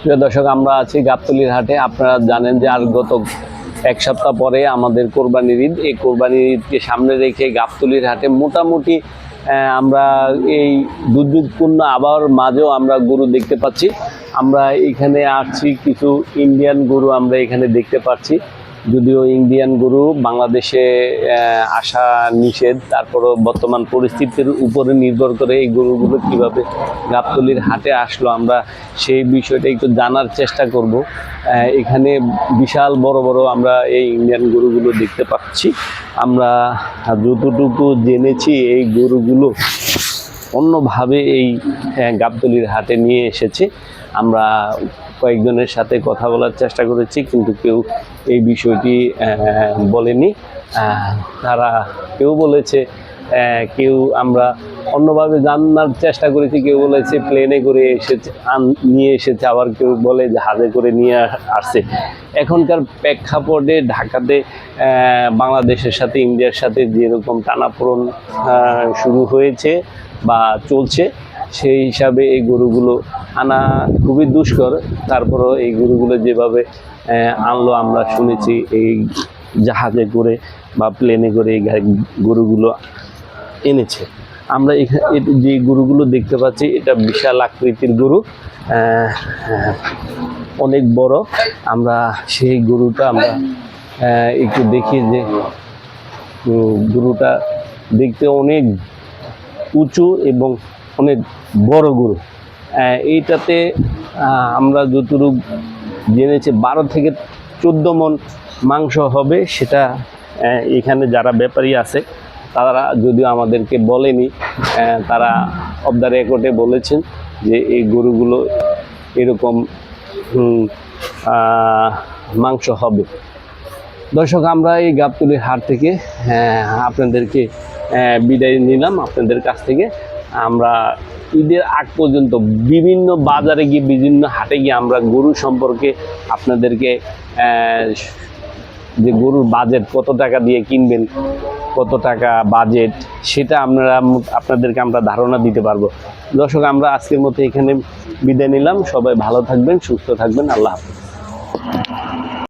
প্রিয় দর্শক, আমরা আছি গাবতলির হাটে। আপনারা জানেন যে আর গত এক সপ্তাহ পরে আমাদের কোরবানির ঈদ। এই কোরবানির ঈদকে সামনে রেখে গাবতলির হাটে মোটামুটি আমরা এই দুর্যোগপূর্ণ আবার মাঝেও আমরা গরু দেখতে পাচ্ছি। আমরা এখানে আসছি কিছু ইন্ডিয়ান গরু আমরা এখানে দেখতে পাচ্ছি। যদিও ইন্ডিয়ান গরু বাংলাদেশে আসা নিষেধ, তারপরও বর্তমান পরিস্থিতির উপরে নির্ভর করে এই গরুগুলো কীভাবে গাবতলির হাটে আসলো, আমরা সেই বিষয়টা একটু জানার চেষ্টা করব। এখানে বিশাল বড় বড় আমরা এই ইন্ডিয়ান গরুগুলো দেখতে পাচ্ছি। আমরা যতটুকু জেনেছি, এই গরুগুলো অন্যভাবে এই গাবতলির হাটে নিয়ে এসেছে। আমরা কয়েকজনের সাথে কথা বলার চেষ্টা করেছি, কিন্তু কেউ এই বিষয়টি বলেনি। তারা কেউ বলেছে কেউ আমরা অন্যভাবে জানার চেষ্টা করেছি, কেউ বলেছে প্লেনে করে এসেছে নিয়ে এসেছে, আবার কেউ বলে জাহাজে করে নিয়ে আসছে। এখনকার প্রেক্ষাপটে ঢাকাতে বাংলাদেশের সাথে, ইন্ডিয়ার সাথে যেরকম টানাপোড়ন শুরু হয়েছে বা চলছে সেই হিসাবে এই গরুগুলো আনা খুবই দুষ্কর। তারপরও এই গরুগুলো যেভাবে আনলো আমরা শুনেছি এই জাহাজে করে বা প্লেনে করে এই গরুগুলো এনেছে। আমরা এখানে যে গরুগুলো দেখতে পাচ্ছি, এটা বিশাল আকৃতির গরু। অনেক বড়। আমরা সেই গরুটা আমরা একটু দেখি যে গরুটা দেখতে অনেক উঁচু এবং অনেক বড় গরু। এইটাতে আমরা যতটুকু জেনেছি, বারো থেকে চোদ্দ মন মাংস হবে সেটা এখানে যারা ব্যাপারী আছে, তারা যদিও আমাদেরকে বলেনি তারা অফ দ্য রেকর্ডে বলেছেন যে এই গরুগুলো এরকম মাংস হবে। দর্শক, আমরা এই গাবতলির হাট থেকে আপনাদেরকে বিদায় নিলাম। আপনাদের কাছ থেকে আমরা ঈদের আগ পর্যন্ত বিভিন্ন বাজারে গিয়ে, বিভিন্ন হাটে গিয়ে আমরা গরু সম্পর্কে আপনাদেরকে যে গরুর বাজেট, কত টাকা দিয়ে কিনবেন, কত টাকা বাজেট, সেটা আপনারা, আপনাদেরকে আমরা ধারণা দিতে পারব। দর্শক, আমরা আজকের মতো এখানে বিদায় নিলাম। সবাই ভালো থাকবেন, সুস্থ থাকবেন। আল্লাহ হাফেজ।